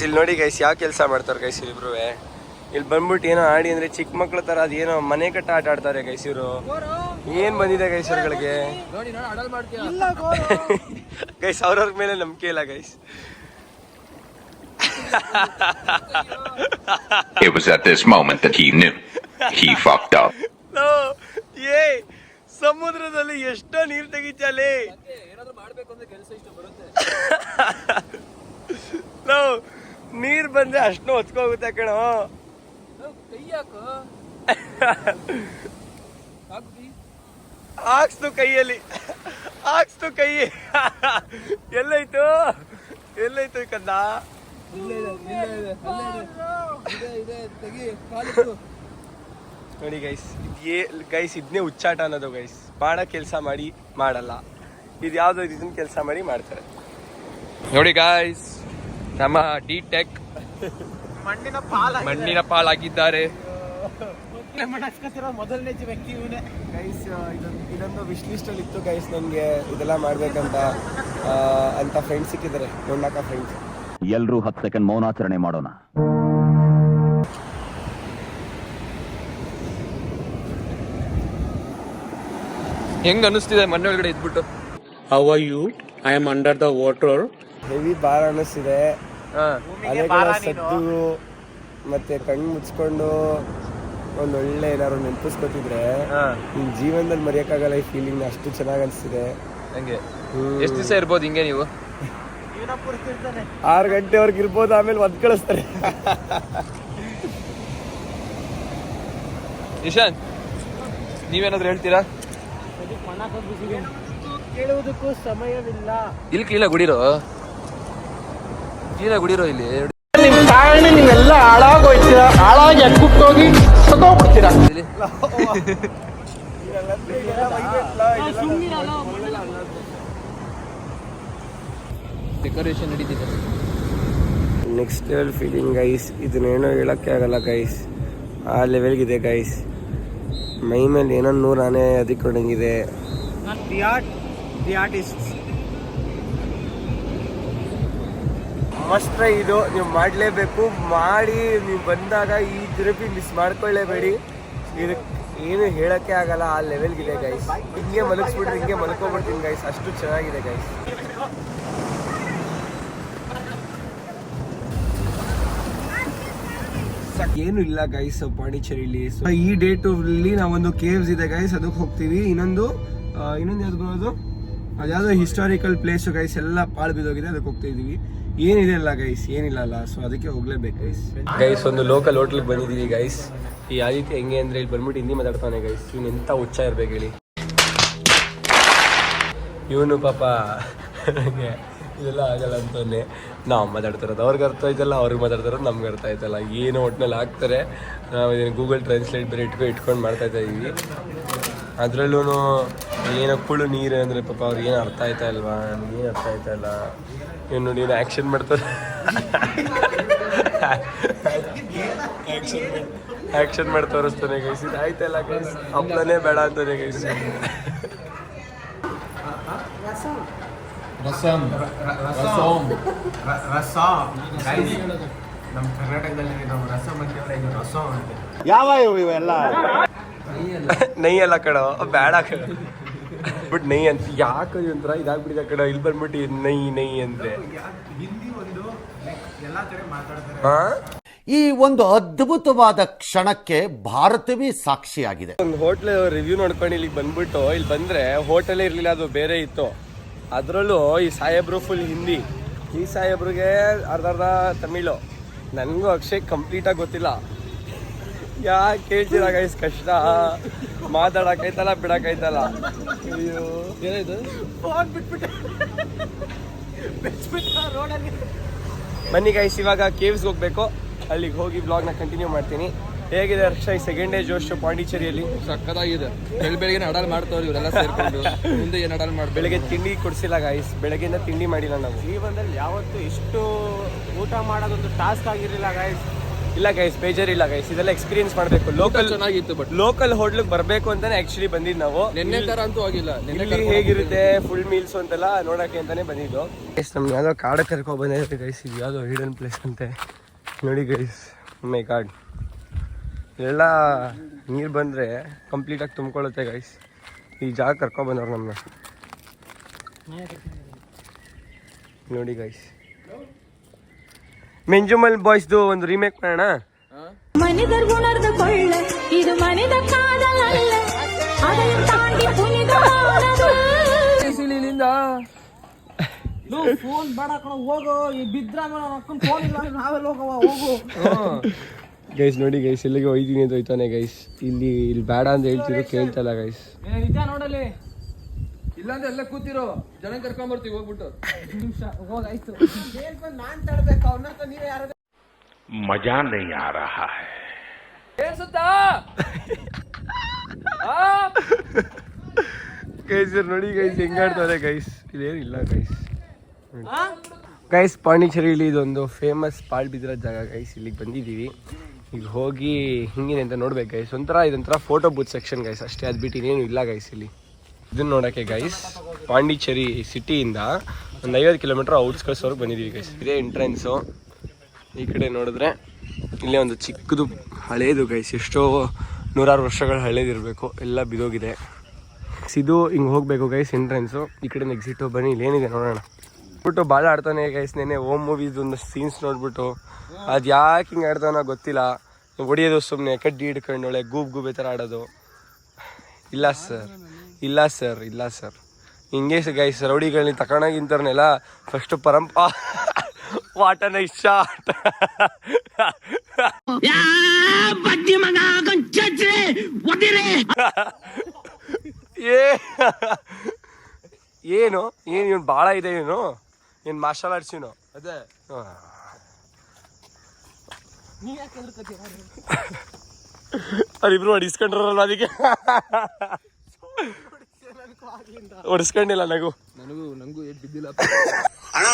ಇಲ್ಲಿ ನೋಡಿ ಗೈಸ್ ಯಾವ ಕೆಲಸ ಮಾಡ್ತಾರೆ ಗೈಸ್ ಇಬ್ರು ಇಲ್ಲಿ ಬಂದ್ಬಿಟ್ಟು ಏನೋ ಆಡಿ ಅಂದ್ರೆ ಚಿಕ್ಕ ಮಕ್ಳ ತರ ಅದೇನೋ ಮನೆ ಕಟ್ಟ ಆಟ ಆಡ್ತಾರೆ ಗೈಸ್ ಇವರು. ಏನ್ ಬಂದಿದೆ ಗೈಸ್ ಇವ್ರಗಳಿಗೆ? ನೋಡಿ ನೋಡಿ ಅಡಲ್ ಮಾಡ್ತೀಯ? ಗೈಸ್ ಅವ್ರವ್ರ ಮೇಲೆ ನಂಬಿಕೆ ಇಲ್ಲ guys It was at this moment that he knew. He fucked up. ಏ ಸಮುದ್ರದಲ್ಲಿ ಎಷ್ಟೋ ನೀರು ತೆಗಿತಲ್ಲಿ ಏನಾದ್ರೂ ಮಾಡ್ಬೇಕು ಅಂದ್ರೆ ಕೆಲಸ ಇಷ್ಟ ಬರುತ್ತೆ. ನಾವು ನೀರ್ ಬಂದ್ರೆ ಅಷ್ಟು ಹೊತ್ಕೋಗುತ್ತೆ ಕಣ. ಹಾಕ್ಸ್ತು ಕೈಯಲ್ಲಿ. ಹಾಕ್ಸ್ತು ಕೈ. ಎಲ್ಲೈತು? ಎಲ್ಲೈತು ಕಂದ? ಇದೆ ಇದೆ ಇದೆ. ಇದೆ ಇದೆ. ನೋಡಿ ಗೈಸ್ ಏ ಗೈಸ್ ಇದನ್ನೇ ಹುಚ್ಚಾಟ ಅನ್ನೋದು ಗೈಸ್ ಮಾಡೋ ಕೆಲಸ ಮಾಡಿ ಮಾಡಲ್ಲ. ಇದು ಯಾವುದೋ ಇದನ್ನ ಕೆಲಸ ಮಾಡಿ ಮಾಡ್ತಾರೆ. ನೋಡಿ ಗಾಯ್ಸ್ ನಮ್ಮ ಡಿ ಟೆಕ್ ಮಣ್ಣಿನ ಪಾಲ ಮಣ್ಣಿನ ಪಾಲಾಗಿದ್ದಾರೆ. ಮೊದಲನೇ ವ್ಯಕ್ತಿ ಇವನೇ. ಗೈಸ್ ಇದೊಂದು ಇದೊಂದು ಲಿಸ್ಟ್ ಅಲ್ಲಿ ಇತ್ತು ಗೈಸ್ ನನಗೆ ಇದೆಲ್ಲ ಮಾಡ್ಬೇಕಂತ ಅಂತ ಫ್ರೆಂಡ್ಸ್ ಸಿಕ್ಕಿದ್ದಾರೆ ನೋಡಕ ಫ್ರೆಂಡ್ಸ್ ಎಲ್ರೂ ಹತ್ತು ಸೆಕೆಂಡ್ ಮೌನಾಚರಣೆ ಮಾಡೋಣ. ಹೆಂಗ್ ಅನಿಸ್ತಿದೆ ಮನೆ ಒಳಗಡೆ ಇದ್ಬಿಟ್ಟು? How are you I am under the water heavy bore ಅನ್ನಿಸ್ತಿದೆ. ಅಲೆಗಳ ಸದ್ದು ಮತ್ತೆ ಕಣ್ಣು ಮುಚ್ಕೊಂಡು ಒಂದ್ ಒಳ್ಳೆ ಏನಾದ್ರು ನೆನಪಿಸ್ಕೊತಿದ್ರೆ ನಿನ್ ಜೀವನದಲ್ಲಿ ಮರೆಯಕ್ಕಾಗಲ್ಲ ಈ ಫೀಲಿಂಗ್ ಅಷ್ಟು ಚೆನ್ನಾಗಿ ಅನಿಸ್ತಿದೆ. ಹಂಗೆ. ಎಷ್ಟು ದಿವಸ ಇರ್ಬೋದು ಹಿಂಗೆ ನೀವು? ಆರು ಗಂಟೆವರೆಗೆ ಇರ್ಬೋದು ಆಮೇಲೆ ಒದ್ ಕಳಿಸ್ತಾರೆ. ಇಶಾನ್ ನೀವೇನಾದ್ರು ಹೇಳ್ತೀರಾ? ಕೇಳುವುದಕ್ಕೂ ಸಮಯವಿಲ್ಲ. ಇಲ್ಲಿ ಕೀಳ ಗುಡಿರೋ ಕೀಳ ಗುಡಿರೋ ಇಲ್ಲಿ. ನಿಮ್ ಕಾರಣ ನೀವೆಲ್ಲ ಹಾಳಾಗೋಯ್ತೀರಾ? ಹಾಳಾಗಿ ಅಕ್ಕುಟ್ಟೋಗಿ ಸತ್ತೋಗ್ಬಿಡ್ತೀರಾ? ಇಲ್ಲಿ. ಡೆಕೋರೇಷನ್ ನಡೀತಿದೆ. ನೆಕ್ಸ್ಟ್ ಲೆವೆಲ್ ಫೀಲಿಂಗ್ ಗೈಸ್ ಇದನ್ನೇನೋ ಹೇಳಕ್ಕೆ ಆಗಲ್ಲ ಗೈಸ್ ಆ ಲೆವೆಲ್ಗಿದೆ ಗೈಸ್ ಮೈ ಮೇಲೆ ಏನೋ ನೂರು ಆನೆ ಅದಿಕೊಂಡಂಗಿದೆ ಮಸ್ತ್ ಇದು, ನೀವು ಮಾಡಲೇಬೇಕು. ಮಾಡಿ, ನೀವು ಬಂದಾಗ ಈ ತಿರುಪಿ ಮಿಸ್ ಮಾಡ್ಕೊಳ್ಳೇಬೇಡಿ. ಇದು ಏನು ಹೇಳಕ್ಕೆ ಆಗಲ್ಲ, ಆ ಲೆವೆಲ್ಗಿದೆ ಗೈಸ್ ಹಿಂಗೆ ಮಲಗಿಸ್ಬಿಟ್ರೆ ಹಿಂಗೆ ಮಲ್ಕೊಬಿಡ್ತೀನಿ ಗೈಸ್ ಅಷ್ಟು ಚೆನ್ನಾಗಿದೆ ಗೈಸ್ ಏನು ಇಲ್ಲ ಗೈಸ್ ಪಾಂಡಿಚೇರಿಲಿ. ಈ ಡೇಟ್ ಅಲ್ಲಿ ನಾವೊಂದು ಕೇವ್ಸ್ ಇದೆ ಗೈಸ್ ಅದಕ್ಕೆ ಹೋಗ್ತೀವಿ. ಇನ್ನೊಂದು ಇನ್ನೊಂದು ಯಾವ್ದು ಬರೋದು? ಅದ್ಯಾವುದೋ ಹಿಸ್ಟಾರಿಕಲ್ ಪ್ಲೇಸು ಗೈಸ್ ಎಲ್ಲ ಪಾಳು ಬಿದ್ದೋಗಿದೆ, ಅದಕ್ಕೆ ಹೋಗ್ತಾ ಇದೀವಿ ಏನಿದೆ ಅಲ್ಲ ಗೈಸ್ ಏನಿಲ್ಲ ಅಲ್ಲ ಸೊ ಅದಕ್ಕೆ ಹೋಗ್ಲೇಬೇಕು ಗೈಸ್ ಗೈಸ್ ಒಂದು ಲೋಕಲ್ ಹೋಟ್ಲಿಗೆ ಬಂದಿದ್ದೀವಿ ಗೈಸ್ ಈ ಆದಿತ್ಯ ಹೆಂಗೆ ಅಂದ್ರೆ ಇಲ್ಲಿ ಬಂದ್ಬಿಟ್ಟು ಹಿಂದಿ ಮಾತಾಡ್ತಾನೆ ಗೈಸ್ ಇವ್ನು ಎಂಥ ಹುಚ್ಚ ಇರ್ಬೇಕು ಹೇಳಿ. ಇವನು ಪಾಪ ಇದೆಲ್ಲ ಆಗಲ್ಲ ಅಂತಾನೆ ನಾವು ಮಾತಾಡ್ತಿರೋದು ಅವ್ರಿಗೆ ಅರ್ಥ ಆಯ್ತಲ್ಲ, ಅವ್ರಿಗೆ ಮಾತಾಡ್ತಿರೋದು ನಮ್ಗೆ ಅರ್ಥ ಆಯ್ತಲ್ಲ. ಏನು ಒಟ್ಟಿನಲ್ಲಿ ಹಾಕ್ತಾರೆ. ನಾವು ಇದನ್ನು ಗೂಗಲ್ ಟ್ರಾನ್ಸ್ಲೇಟ್ ಬೇರೆ ಇಟ್ಕೊಂಡು ಇಟ್ಕೊಂಡು ಮಾಡ್ತಾ ಇದ್ದೀವಿ. ಅದರಲ್ಲೂ ಏನೋ ಕುಳು ನೀರು ಅಂದರೆ ಪಾಪ ಅವ್ರಿಗೆ ಏನು ಅರ್ಥ ಆಯ್ತಾ ಇಲ್ವಾ? ಏನು ಅರ್ಥ ಆಯ್ತಾ ಇಲ್ಲ. ಇವ್ನು ನೋಡಿ ಏನು ಆ್ಯಕ್ಷನ್ ಮಾಡ್ತಾರೆ. ಆ್ಯಕ್ಷನ್ ಮಾಡಿ ತೋರಿಸ್ತಾನೆ ಗೈಸ್ ಇದು ಆಯ್ತಲ್ಲ ಗೈಸ್ ಅಪ್ಪನೇ ಬೇಡ ಅಂತಾನೆ ಗೈಸ್ ನೈ ಅಲ್ಲ ಕಡ ಬೇಡ ಕಡ ಬಟ್ ನೈ ಅಂತ ಯಾಕೆ ಒಂಥರ ಇದಾಗ್ಬಿಟ್ಟಿದೆ ಕಡ ಇಲ್ಲಿ ಬಂದ್ಬಿಟ್ಟು ನೈ ನೈ ಅಂದ್ರೆ ಹಾ ಈ ಒಂದು ಅದ್ಭುತವಾದ ಕ್ಷಣಕ್ಕೆ ಭಾರತವೇ ಸಾಕ್ಷಿಯಾಗಿದೆ. ಒಂದು ಹೋಟ್ಲ್ ರಿವ್ಯೂ ನೋಡ್ಕೊಂಡು ಇಲ್ಲಿಗೆ ಬಂದ್ಬಿಟ್ಟು ಇಲ್ಲಿ ಬಂದ್ರೆ ಹೋಟೆಲ್ ಇರ್ಲಿಲ್ಲ ಅದು ಬೇರೆ ಇತ್ತು. ಅದರಲ್ಲೂ ಈ ಸಾಹೇಬ್ರು ಫುಲ್ ಹಿಂದಿ. ಈ ಸಾಹೇಬ್ರಿಗೆ ಅರ್ಧ ಅರ್ಧ ತಮಿಳು. ನನಗೂ ಅಕ್ಷಯ್ ಕಂಪ್ಲೀಟಾಗಿ ಗೊತ್ತಿಲ್ಲ. ಯಾಕೆ ಕೇಳ್ತೀರಾ ಗೈಸ್ ಕಷ್ಟ ಮಾತಾಡಕೈತಲ್ಲ ಬಿಡಕೈತಲ್ಲ ಅಯ್ಯೋ. ಏನಾಯ್ತು ಬನ್ನಿ ಗೈಸ್ ಇವಾಗ ಕೇವ್ಸ್ ಹೋಗ್ಬೇಕು. ಅಲ್ಲಿಗೆ ಹೋಗಿ ಬ್ಲಾಗ್ನ ಕಂಟಿನ್ಯೂ ಮಾಡ್ತೀನಿ. ಹೇಗಿದೆ ಅಕ್ಷಯ್ ಸೆಕೆಂಡ್ ಡೇ ಜೋಶ್ ಪಾಂಡಿಚೇರಿಯಲ್ಲಿ? ಸಕ್ಕತ್ತಾಗಿದೆ ಬೆಳ್ ಬೆಳಿಗ್ಗೆ ಅಡಲ್ ಮಾಡ್ತಾವ್ರಿ ಇವರೆಲ್ಲ ಸೇರ್ಕೊಂಡು. ಮುಂದೆ ಏನು ಅಡಲ್ ಮಾಡಿ ಬೆಳಗ್ಗೆ ತಿಂಡಿ ಕೊಡ್ಸಿಲ್ಲ ಗಾಯ್ಸ್ ಬೆಳಗ್ಗೆಯಿಂದ ತಿಂಡಿ ಮಾಡಿಲ್ಲ ನಾವು. ಜೀವನದಲ್ಲಿ ಯಾವತ್ತೂ ಇಷ್ಟು ಊಟ ಮಾಡೋದೊಂದು ಟಾಸ್ಕ್ ಆಗಿರಲಿಲ್ಲ ಗೈಸ್ ಇಲ್ಲ ಗೈಸ್ ಬೇಜಾರಿಲ್ಲ ಗೈಸ್ ಇದೆಲ್ಲ ಎಕ್ಸ್ಪೀರಿಯನ್ಸ್ ಮಾಡಬೇಕು. ಲೋಕಲ್ ಚೆನ್ನಾಗಿತ್ತು ಬಟ್ ಲೋಕಲ್ ಹೋಟ್ಲಿಗೆ ಬರಬೇಕು ಅಂತಾನೆ ಆಕ್ಚುಲಿ ಬಂದಿದ್ದು ನಾವು. ನಿನ್ನೆ ತರ ಅಂತೂ ಆಗಿಲ್ಲ. ನಿನ್ನೆ ಇಲ್ಲಿ ಹೇಗಿರುತ್ತೆ ಫುಲ್ ಮೀಲ್ಸ್ ಅಂತೆಲ್ಲ ನೋಡಕ್ಕೆ ಅಂತಾನೆ ಬಂದಿದ್ದು. ಗೈಸ್ ನಮ್ಗೆ ಯಾವ್ದೋ ಕಾಡ ಕರ್ಕೊ ಬಂದಿದೆ ಗೈಸ್ ಇದು ಯಾವುದೋ ಹಿಡನ್ ಪ್ಲೇಸ್ ಅಂತೆ. ನೋಡಿ ಗೈಸ್ ಮೈ ಕಾರ್ಡ್ ಎಲ್ಲ ನೀರು ಬಂದರೆ ಕಂಪ್ಲೀಟಾಗಿ ತುಂಬಿಕೊಳ್ಳುತ್ತೆ ಗೈಸ್ ಈ ಜಾಗ ಕರ್ಕೊ ಬಂದವ್ರು ನಮ್ಮನ್ನ ನೋಡಿ ಗೈಸ್ ಮೆಂಜುಮಲ್ ಬಾಯ್ಸ್ದು ಒಂದು ರಿಮೇಕ್ ಮಾಡೋಣ? ಮನಿದರ್ ಉಣರ್ದ ಕೊಳ್ಳ ಇದು ಮನಿದ ಅದನ್ನು ತಾಂಡಿ ಪುನಿದ ಇಲ್ಲಿಂದ ಫೋನ್ ಬೇಡ ಕಣ ಹೋಗು ಈ ಅಕ್ಕನ ಫೋನ್ ಇಲ್ಲ ಹೋಗವ ಹೋಗು. ಗೈಸ್ ನೋಡಿ ಗೈಸ್ ಇಲ್ಲಿಗೆ ಹೋಯ್ತೀನಿ ಅಂತ ಹೋಯ್ತಾನೆ ಗೈಸ್ ಇಲ್ಲಿ ಇಲ್ಲಿ ಬೇಡ ಅಂತ ಹೇಳ್ತಿದ್ರು ಕೇಳ್ತಲ್ಲ ಗೈಸ್ ನೋಡಲಿ ಇಲ್ಲಾಂದ್ರೆ ಎಲ್ಲ ಕೂತಿರೋ ಜನ ಕರ್ಕೊಂಡ್ಬರ್ತೀವಿ ಹೋಗ್ಬಿಟ್ಟು. ನಿಮಿಷ ಹೋಗಾಯ್ತು. ನಾನ್ ತಡಬೇಕು ಅವ್ರನ್ನ ನೀವೇ ಯಾರ ಮಜಾ ನೈ ಆ? ರಹಾ ಗೈಸ್ ನೋಡಿ ಗೈಸ್ ಹೆಂಗಾಡ್ತಾರೆ ಗೈಸ್ ಇದೇನಿಲ್ಲ ಗೈಸ್ ಗೈಸ್ ಪಾಂಡಿಚೇರಿಲಿ ಇದೊಂದು ಫೇಮಸ್ ಪಾಳ್ಬಿದಿರೋ ಜಾಗ ಗೈಸ್ ಇಲ್ಲಿಗೆ ಬಂದಿದ್ದೀವಿ. ಈಗ ಹೋಗಿ ಹಿಂಗಿನ ಅಂತ ನೋಡ್ಬೇಕು ಗೈಸ್ ಒಂಥರ ಇದೊಂಥರ ಫೋಟೋ ಬೂತ್ ಸೆಕ್ಷನ್ ಗೈಸ್ ಅಷ್ಟೇ ಅದು ಬಿಟ್ಟು ಇನ್ನೇನು ಇಲ್ಲ ಗೈಸ್ ಇಲ್ಲಿ. ಇದನ್ನ ನೋಡೋಕ್ಕೆ ಗೈಸ್ ಪಾಂಡಿಚೇರಿ ಸಿಟಿಯಿಂದ ಒಂದು ಐವತ್ತು ಕಿಲೋಮೀಟರ್ ಔಟ್ಸ್ಕರ್ಸ್ವರೆಗೆ ಬಂದಿದ್ದೀವಿ ಗೈಸ್ ಇದೇ ಎಂಟ್ರೆನ್ಸು ಈ ಕಡೆ ನೋಡಿದ್ರೆ ಇಲ್ಲೇ ಒಂದು ಚಿಕ್ಕದು ಹಳೇದು ಗೈಸ್ ಎಷ್ಟೋ ನೂರಾರು ವರ್ಷಗಳ ಹಳೇದಿರಬೇಕು. ಎಲ್ಲ ಬಿದೋಗಿದೆ. ಇದು ಹಿಂಗೆ ಹೋಗಬೇಕು ಗೈಸ್ ಎಂಟ್ರೆನ್ಸು ಈ ಕಡೆ ಎಕ್ಸಿಟು ಬನ್ನಿ. ಇಲ್ಲೇನಿದೆ ನೋಡೋಣ. ಬಿಟ್ಟು ಭಾಳ ಆಡ್ತಾನೆ ಗೈಸ್ ನೆನೆ ಓಮ್ ಮೂವೀಸ್ ಒಂದು ಸೀನ್ಸ್ ನೋಡ್ಬಿಟ್ಟು. ಅದು ಯಾಕೆ ಹಿಂಗೆ ಆಡ್ತಾನೋ ಗೊತ್ತಿಲ್ಲ. ಹೊಡಿಯೋದು ಸುಮ್ಮನೆ ಕಡ್ಡಿ ಹಿಡ್ಕೊಂಡೊಳೆ ಗೂಬ್ ಗೂಬೆ ಥರ ಆಡೋದು. ಇಲ್ಲ ಸರ್ ಇಲ್ಲ ಸರ್ ಇಲ್ಲ ಸರ್. ಹಿಂಗೆ ಗೈಸ್ ರೌಡಿಗಳನ್ನ ತಗೊಂಡಾಗಿಂತರ್ನೆಲ್ಲ ಫಸ್ಟ್ ಪರಂಪ ವಾಟನ ಶಾಟ್ ಏ ಏನು? ಏನು ಇವನು ಭಾಳ ಇದೆ ಇವನು? ಏನು ಮಾರ್ಷಲ್ ಆರ್ಟ್ಸ್ ಇವನು? ಅದೇ. ಅವ್ರಿಬ್ರು ಹೊಡಿಸ್ಕೊಂಡ್ರಲ್ಲ ಅದಕ್ಕೆ? ಹೊಡಿಸ್ಕೊಂಡಿಲ್ಲ ನಗು. ನನಗೂ ನಂಗೂ ಏಟ್ ಬಿದ್ದಿಲ್ಲ. ಅಣ್ಣ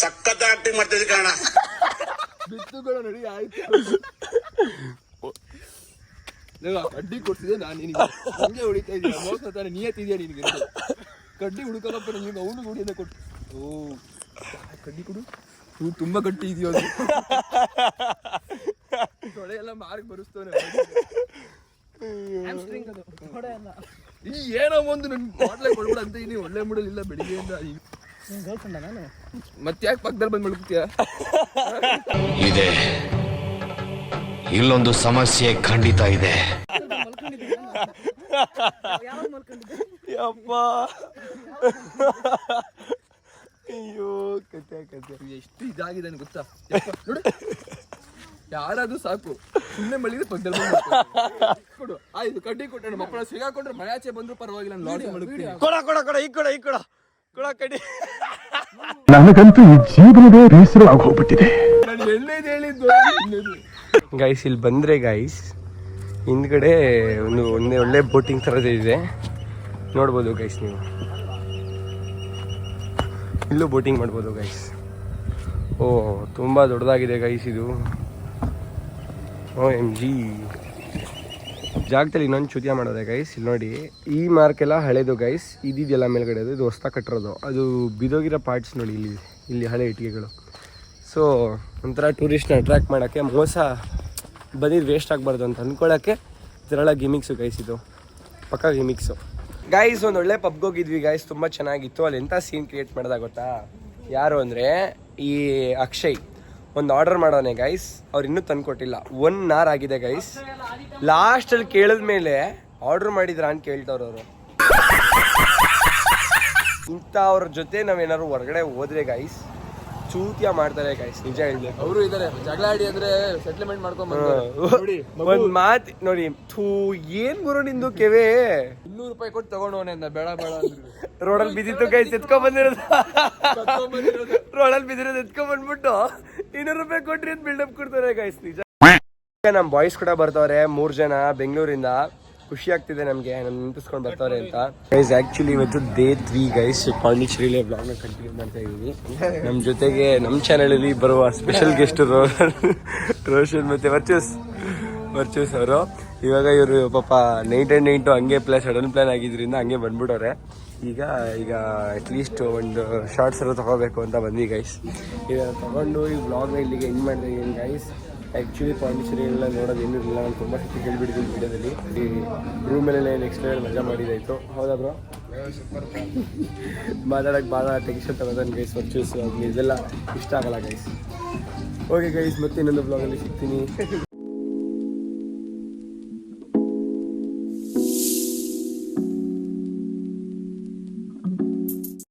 ಸಖತ್ ಆಕ್ಟಿಂಗ್ ಮಾಡ್ತಿದ್ದೆ ಕಣ ಬಿತ್ತುಗಳು ನಡಿ ಆಯ್ತು. ನೀವು ಕಡ್ಡಿ ಕೊಡ್ತಿದ್ದೆ ನಾನು ನಿನಗೆ. ಹಂಗೆ ಹೊಡಿತಾ ಇದ್ದೀನಿ ಮೋಸ ತಾನೆ ನಿಯತ್ತಿದ್ಯಾ ನಿನಗೆ ಕಡ್ಡಿ ಹುಡುಕಲ್ಲಪ್ಪ ನಿಮ್ಗೆ ಅವನು ಗುಡಿಯನ್ನ ಕೊಟ್ಟು. ಓ ಕಡ್ಡಿ ಕೊಡು? ನೀವು ತುಂಬಾ ಗಟ್ಟಿ ಇದೆಯೋ ಅದು. ತೊಡೆ ಎಲ್ಲ ಮಾರ್ಕ್ ಬರುಸ್ತವನೆ ಈ ಏನೋ ಒಂದು ನನ್ ಮಾಡ್ಲೇ ಕೊಡ್ಬೇಡ ಅಂತ ಇದೀನಿ ಒಳ್ಳೆ ಮೂಡಲ್ ಇಲ್ಲ ಬೆಳಿಗ್ಗೆಯಿಂದ ಮತ್ತೆ ಯಾಕೆ ಪಕ್ಕದಲ್ಲಿ ಬಂದು ಮಲ್ಕೋತೀಯ ಇದೆ. ಇಲ್ಲೊಂದು ಸಮಸ್ಯೆ ಖಂಡಿತ ಇದೆ. ಯಪ್ಪ. ಅಯ್ಯೋ ಕತೆ ಕತೆ. ಎಷ್ಟು ಇದಾಗಿದೆ ಅಂತ ಗೊತ್ತಾ? ನೋಡು. ಯಾರಾದ್ರೂ ಸಾಕು. ಸುಮ್ಮನೆ ಮಳಿದ್ರೆ ಪಕ್ಕದಲ್ಲಿ. ಕೊಡು. ಆಯ್ತು ಕಡ್ಡಿ ಕೊಟ್ಟೆ ಮಕ್ಕಳ ಸಿಗಾಕೊಂಡ್ರೆ ಮಳೆ ಆಚೆ ಬಂದ್ರು ಪರವಾಗಿಲ್ಲ ನಾನು ಲಾಡ್ಜ್ ಮಲಗ್ತೀನಿ. ಕೊಡ ಕೊಡ ಕೊಡ ಈಗ ಕೊಡ ಈಗ ಕೊಡ. ಕೊಡ ಕಡಿ ನನಗಂತೂ ಈ ಜೀವನದ ಬೇಸರ ಹೋಗ್ಬಿಟ್ಟಿದೆ ನಾನು ಹೇಳಿದ್ದು. ಗೈಸ್ ಇಲ್ಲಿ ಬಂದ್ರೆ ಗೈಸ್ ಹಿಂದ್ಗಡೆ ಒಂದು ಒಂದೇ ಒಳ್ಳೆ ಬೋಟಿಂಗ್ ಥರದ್ದು ಇದೆ. ನೋಡ್ಬೋದು ಗೈಸ್ ನೀವು. ಇಲ್ಲೂ ಬೋಟಿಂಗ್ ಮಾಡ್ಬೋದು ಗೈಸ್ ಓ ತುಂಬ ದೊಡ್ಡದಾಗಿದೆ ಗೈಸ್ ಇದು. ಓ ಜಿ ಜಾಗದಲ್ಲಿ ಇನ್ನೊಂದು ಚುತಿಯ ಮಾಡೋದೆ ಗೈಸ್ ಇಲ್ಲಿ ನೋಡಿ, ಈ ಮಾರ್ಕ್ ಎಲ್ಲ ಹಳೇದು ಗೈಸ್ ಇದಿದೆಯಲ್ಲ ಮೇಲ್ಗಡೆ, ಅದು ಹೊಸ್ತಾ ಕಟ್ಟಿರೋದು. ಅದು ಬಿದೋಗಿರೋ ಪಾರ್ಟ್ಸ್ ನೋಡಿ ಇಲ್ಲಿ ಇಲ್ಲಿ ಹಳೆ ಇಟ್ಟಿಗೆಗಳು. ಸೊ ಒಂಥರ ಟೂರಿಸ್ಟ್ನ ಅಟ್ರ್ಯಾಕ್ಟ್ ಮಾಡೋಕ್ಕೆ ಮೋಸ ಬಂದಿದ್ದು ವೇಸ್ಟ್ ಆಗಬಾರ್ದು ಅಂತ ಅಂದ್ಕೊಳ್ಳೋಕ್ಕೆ ಇದರೆಲ್ಲ ಗಿಮಿಕ್ಸು ಗೈಸ್ ಇದು. ಪಕ್ಕ ಗಿಮಿಕ್ಸು ಗೈಸ್ ಒಂದು ಒಳ್ಳೆ ಪಬ್ಗೆ ಹೋಗಿದ್ವಿ ಗೈಸ್ ತುಂಬ ಚೆನ್ನಾಗಿತ್ತು. ಅಲ್ಲಿ ಎಂಥ ಸೀನ್ ಕ್ರಿಯೇಟ್ ಮಾಡಿದಾಗ ಗೊತ್ತಾ? ಯಾರು ಅಂದರೆ ಈ ಅಕ್ಷಯ್. ಒಂದು ಆರ್ಡರ್ ಮಾಡೋಣ ಗೈಸ್ ಅವ್ರು ಇನ್ನೂ ತಂದ್ಕೊಟ್ಟಿಲ್ಲ ಒನ್ ಅವರ್ ಆಗಿದೆ ಗೈಸ್ ಲಾಸ್ಟಲ್ಲಿ ಕೇಳಿದ ಮೇಲೆ ಆರ್ಡರ್ ಮಾಡಿದ್ರ ಅಂತ ಕೇಳ್ತವ್ರು ಅವರು. ಇಂಥವ್ರ ಜೊತೆ ನಾವೇನಾದ್ರು ಹೊರಗಡೆ ಹೋದ್ರೆ ಗೈಸ್ ಚೂತಿಯ ಮಾಡ್ತಾರೆ ಗೈಸ್ ನಿಜ ಹೇಳ್ಬೇಕು. ಅವರು ಇದಾರೆ. ಜಗಳ ಆಡಿ ಅಂದ್ರೆ ಸೆಟ್ಲ್ಮೆಂಟ್ ಮಾಡ್ಕೊಂಡ್ ನೋಡಿ ಒಂದ್ ಮಾತ್ ನೋಡಿ ಥೂ ಏನ್ ಗುರು ನಿಂದು ಕೆವೆ? ಇನ್ನೂರು ರೂಪಾಯಿ ಕೊಟ್ಟು ತಗೊಂಡವನೆ ಅಂತ ಬೇಡ ಬೇಡ ರೋಡಲ್ಲಿ ಬಿದ್ದಿತ್ತು ಗೈಸ್ ಎತ್ಕೊಂಡ್ ಬಂದಿರೋದು. ರೋಡಲ್ಲಿ ಬಿದ್ದಿರೋದು ಎತ್ಕೊಂಡ್ ಬಂದ್ಬಿಟ್ಟು ಇನ್ನೂರು ರೂಪಾಯಿ ಕೊಟ್ರಿ ಅಂತ ಬಿಲ್ಡಪ್ ಕೊಡ್ತಾರೆ ಗೈಸ್ ನಿಜ. ನಮ್ಮ ಬಾಯ್ಸ್ ಕೂಡ ಬರ್ತಾವ್ರೆ, ಮೂರ್ ಜನ, ಬೆಂಗಳೂರಿಂದ. ಖುಷಿ ಆಗ್ತಿದೆ ನಮಗೆ ನಿಂತಿಸ್ಕೊಂಡ್ ಬರ್ತಾವ್ರೆ ಅಂತ. ಗೈಸ್ ಆಕ್ಚುಲಿ ಇವತ್ತು ಡೇ ತ್ರೀ ಗೈಸ್ ಪಾಂಡಿಚೇರಿಲಿ ನ ಕಂಟಿನ್ಯೂ ಮಾಡ್ತಾ ಇದ್ದೀವಿ ನಮ್ಮ ಜೊತೆಗೆ ನಮ್ಮ ಚಾನಲಲ್ಲಿ ಬರುವ ಸ್ಪೆಷಲ್ ಗೆಸ್ಟ್ ರೋಷನ್ ಮತ್ತೆ ವರ್ಚಸ್ ವರ್ಚಸ್ ಅವರು. ಇವಾಗ ಇವರು ಪಾಪ ನೈಟ್ ಆ್ಯಂಡ್ ನೈಟು ಹಂಗೆ ಪ್ಲಸ್ ಸಡನ್ ಪ್ಲಾನ್ ಆಗಿದ್ರಿಂದ ಹಂಗೆ ಬಂದ್ಬಿಟ್ಟವ್ರೆ ಈಗ ಈಗ ಅಟ್ಲೀಸ್ಟ್ ಒಂದು ಶಾರ್ಟ್ಸ್ ಎಲ್ಲ ತೊಗೋಬೇಕು ಅಂತ ಬಂದ್ವಿ ಗೈಸ್ ಈಗ ತೊಗೊಂಡು ಈ ಬ್ಲಾಗ್ನ ಇಲ್ಲಿಗೆ ಎಂಡ್ ಮಾಡಿದೆ ಏನು ಗೈಸ್ ಆ್ಯಕ್ಚುಲಿ ಪಾಂಡಿಚೇರಿ ಎಲ್ಲ ನೋಡೋದು ಏನೂ ಇಲ್ಲ. ನಾನು ತುಂಬ ಸತಿ ಕೇಳ್ಬಿಟ್ಟಿದ್ದೀನಿ ವಿಡಿಯೋದಲ್ಲಿ. ಈ ರೂಮಲ್ಲೆಲ್ಲ ನೆಕ್ಸ್ಟ್ ಲೆವೆಲ್ ಮಜಾ ಮಾಡಿದಾಯಿತು? ಹೌದಾ ಬ್ರೋ ಮಾತಾಡೋಕ್ಕೆ ಭಾಳ ಟೆನ್ಷನ್ ತಗೋದಾನೆ ಗೈಸ್ ವರ್ಚೂಸ್ ಆಗಲಿ, ಇದೆಲ್ಲ ಇಷ್ಟ ಆಗಲ್ಲ ಗೈಸ್ ಓಕೆ ಗೈಸ್ ಮತ್ತೆ ಇನ್ನೊಂದು ಬ್ಲಾಗಲ್ಲಿ ಸಿಗ್ತೀನಿ.